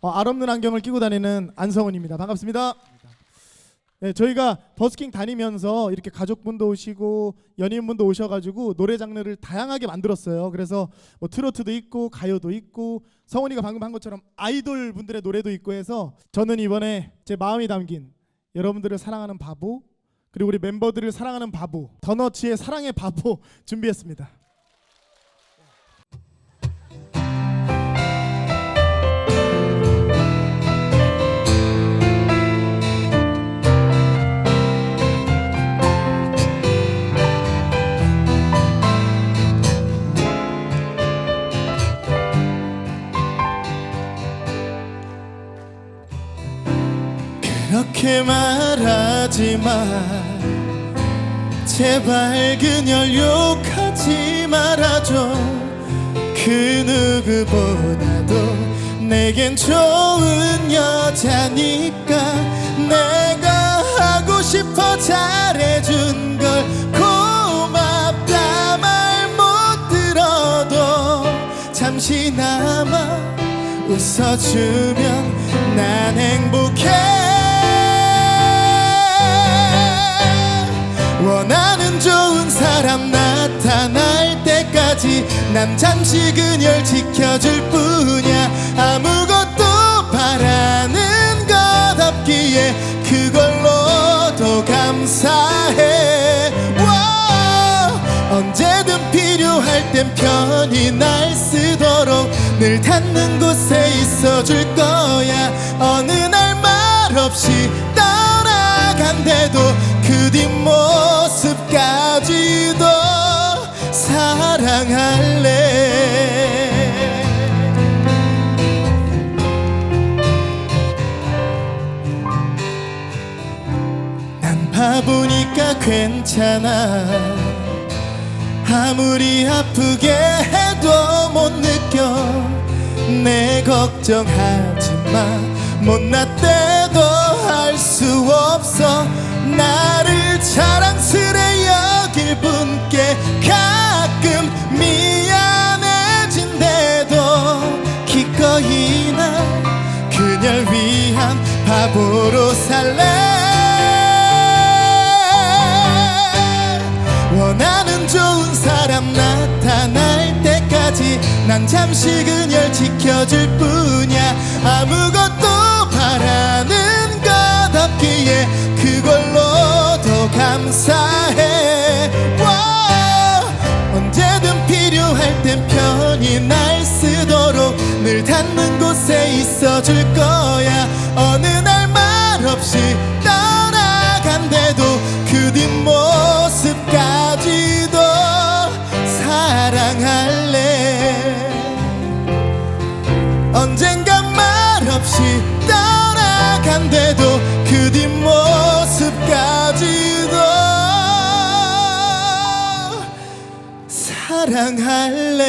어, 알 없는 안경을 끼고 다니는 안성훈입니다. 반갑습니다. 네, 저희가 버스킹 다니면서 이렇게 가족분도 오시고 연인분도 오셔가지고 노래 장르를 다양하게 만들었어요. 그래서 뭐 트로트도 있고 가요도 있고 성훈이가 방금 한 것처럼 아이돌 분들의 노래도 있고 해서 저는 이번에 제 마음이 담긴 여러분들을 사랑하는 바보 그리고 우리 멤버들을 사랑하는 바보 더너츠의 사랑의 바보 준비했습니다. 그렇게 말하지 마. 제발 그녀를 욕하지 말아줘. 그 누구보다도 내겐 좋은 여자니까 내가 하고 싶어 잘해준 걸 고맙다 말 못 들어도 잠시나마 웃어주면 난 행복해 때까지 난 잠시 그녀를 지켜줄 뿐이야. 아무것도 바라는 것 없기에 그걸로도 감사해. 와, 언제든 필요할 땐 편히 날 쓰도록 늘 닿는 곳에 있어줄 거 사랑할래? 난 바보니까 괜찮아. 아무리 아프게 해도 못 느껴. 내 걱정하지 마. 못났대도 할 수 없어. 나를 자랑스레 여길 분께 가 그녀를 위한 바보로 살래. 원하는 좋은 사람 나타날 때까지 난 잠시 그녀를 지켜줄 뿐이야. 아무것도 바라는 것 없기에 그걸로도 감사해. 와, 언제든 필요할 땐 편히 날 쓰도록 늘 닿는 곳에 있어줄 거 말없이 떠나간대도 그 뒷모습까지도 사랑할래